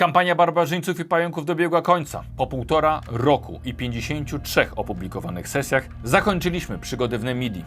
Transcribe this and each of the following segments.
Kampania barbarzyńców i pająków dobiegła końca. Po półtora roku i 53 opublikowanych sesjach zakończyliśmy przygodę w Nemidii.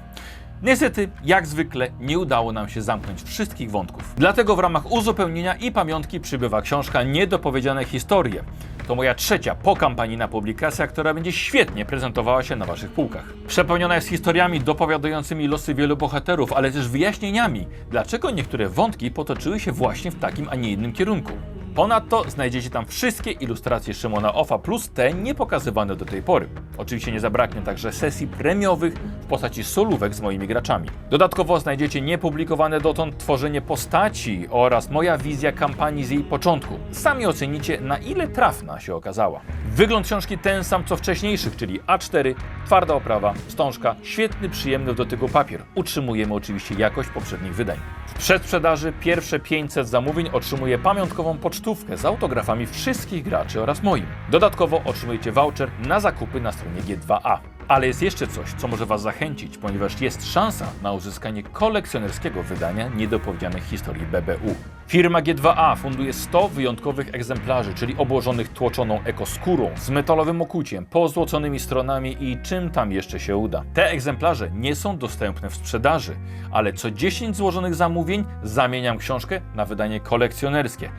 Niestety, jak zwykle, nie udało nam się zamknąć wszystkich wątków. Dlatego w ramach uzupełnienia i pamiątki przybywa książka Niedopowiedziane historie. To moja trzecia pokampanijna publikacja, która będzie świetnie prezentowała się na waszych półkach. Przepełniona jest historiami dopowiadającymi losy wielu bohaterów, ale też wyjaśnieniami, dlaczego niektóre wątki potoczyły się właśnie w takim, a nie innym kierunku. Ponadto znajdziecie tam wszystkie ilustracje Szymona Offa plus te niepokazywane do tej pory. Oczywiście nie zabraknie także sesji premiowych w postaci solówek z moimi graczami. Dodatkowo znajdziecie niepublikowane dotąd tworzenie postaci oraz moja wizja kampanii z jej początku. Sami ocenicie na ile trafna się okazała. Wygląd książki ten sam co wcześniejszych, czyli A4, twarda oprawa, wstążka, świetny, przyjemny w dotyku papier. Utrzymujemy oczywiście jakość poprzednich wydań. W przedsprzedaży pierwsze 500 zamówień otrzymuje pamiątkową pocztówkę z autografami wszystkich graczy oraz moim. Dodatkowo otrzymujecie voucher na zakupy na stronie G2A. Ale jest jeszcze coś, co może Was zachęcić, ponieważ jest szansa na uzyskanie kolekcjonerskiego wydania niedopowiedzianych historii BBU. Firma G2A funduje 100 wyjątkowych egzemplarzy, czyli obłożonych tłoczoną ekoskórą, z metalowym okuciem, pozłoconymi stronami i czym tam jeszcze się uda. Te egzemplarze nie są dostępne w sprzedaży, ale co 10 złożonych zamówień zamieniam książkę na wydanie kolekcjonerskie.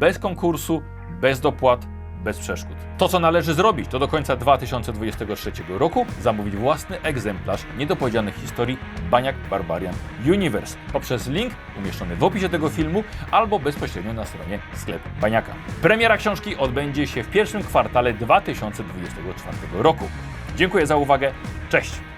Bez konkursu, bez dopłat, bez przeszkód. To, co należy zrobić, to do końca 2023 roku zamówić własny egzemplarz niedopowiedzianych historii Baniak Barbarian Universe poprzez link umieszczony w opisie tego filmu albo bezpośrednio na stronie sklep Baniaka. Premiera książki odbędzie się w pierwszym kwartale 2024 roku. Dziękuję za uwagę. Cześć!